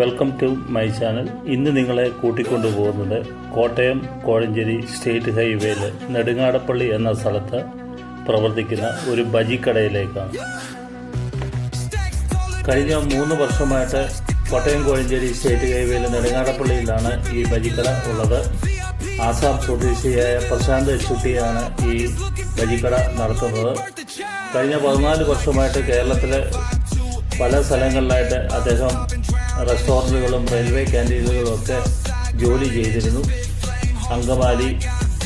Welcome to my channel ഇന്ന് നിങ്ങളെ കൂട്ടിക്കൊണ്ടു പോകുന്നത് കോട്ടയം കോഴഞ്ചേരി സ്റ്റേറ്റ് ഹൈവേയിൽ നെടുങ്ങാടപ്പള്ളി എന്ന സ്ഥലത്ത് പ്രവർത്തിക്കുന്ന ഒരു ബജിക്കടയിലേക്കാണ്. കഴിഞ്ഞ മൂന്ന് വർഷമായിട്ട് കോട്ടയം കോഴഞ്ചേരി സ്റ്റേറ്റ് ഹൈവേയിൽ നെടുങ്ങാടപ്പള്ളിയിലാണ് ഈ ബജിക്കട ഉള്ളത്. ആസാം സ്വദേശിയായ പ്രശാന്ത് ചുട്ടിയാണ് ഈ ബജിക്കട നടത്തുന്നത്. കഴിഞ്ഞ പതിനാല് വർഷമായിട്ട് കേരളത്തിലെ പല സ്ഥലങ്ങളിലായിട്ട് അദ്ദേഹം റെസ്റ്റോറന്റുകളും റെയിൽവേ ക്യാന്റീനുകളും ഒക്കെ ജോലി ചെയ്തിരുന്നു. അങ്കമാലി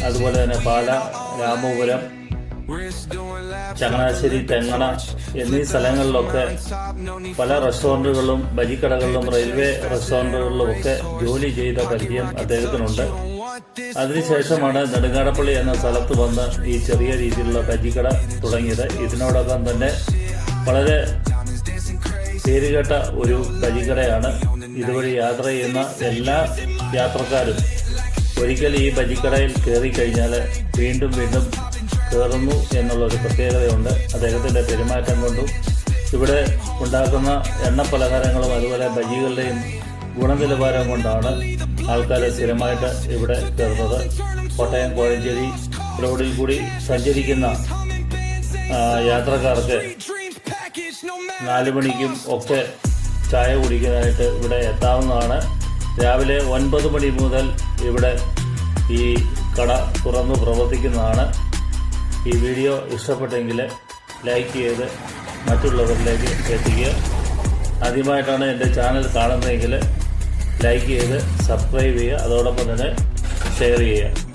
അതുപോലെ തന്നെ പാല രാമപുരം ചങ്ങനാശ്ശേരി തെങ്ങണ എന്നീ സ്ഥലങ്ങളിലൊക്കെ പല റെസ്റ്റോറന്റുകളിലും ബജിക്കടകളിലും റെയിൽവേ റെസ്റ്റോറന്റുകളിലും ഒക്കെ ജോലി ചെയ്ത പരിചയം അദ്ദേഹത്തിനുണ്ട്. അതിനുശേഷമാണ് നെടുങ്ങാടപ്പള്ളി എന്ന സ്ഥലത്ത് വന്ന് ഈ ചെറിയ രീതിയിലുള്ള ബജിക്കട തുടങ്ങിയത്. ഇതിനോടൊപ്പം തന്നെ വളരെ പേരുകേട്ട ഒരു ബജിക്കടയാണ് ഇതുവഴി യാത്ര ചെയ്യുന്ന എല്ലാ യാത്രക്കാരും ഒരിക്കൽ ഈ ബജിക്കടയിൽ കയറി കഴിഞ്ഞാൽ വീണ്ടും വീണ്ടും കയറുന്നു എന്നുള്ള ഒരു പ്രത്യേകതയുണ്ട്. അദ്ദേഹത്തിന്റെ പെരുമാറ്റം കൊണ്ടും ഇവിടെ ഉണ്ടാക്കുന്ന എണ്ണ പലഹാരങ്ങളും അതുപോലെ ബജികളുടെയും ഗുണനിലവാരം കൊണ്ടാണ് ആൾക്കാർ സ്ഥിരമായിട്ട് ഇവിടെ കയറുന്നത്. കോട്ടയം കോഴഞ്ചേരി റോഡിൽ കൂടി സഞ്ചരിക്കുന്ന യാത്രക്കാർക്ക് നാല് മണിക്കും ഒക്കെ ചായ കുടിക്കാനായിട്ട് ഇവിടെ എത്താവുന്നതാണ്. രാവിലെ ഒൻപത് മണി മുതൽ ഇവിടെ ഈ കട തുറന്നു പ്രവർത്തിക്കുന്നതാണ്. ഈ വീഡിയോ ഇഷ്ടപ്പെട്ടെങ്കിൽ ലൈക്ക് ചെയ്ത് മറ്റുള്ളവരിലേക്ക് എത്തിക്കുക. ആദ്യമായിട്ടാണ് എന്റെ ചാനൽ കാണുന്നതെങ്കിൽ ലൈക്ക് ചെയ്ത് സബ്സ്ക്രൈബ് ചെയ്യുക. അതോടൊപ്പം തന്നെ ഷെയർ ചെയ്യുക.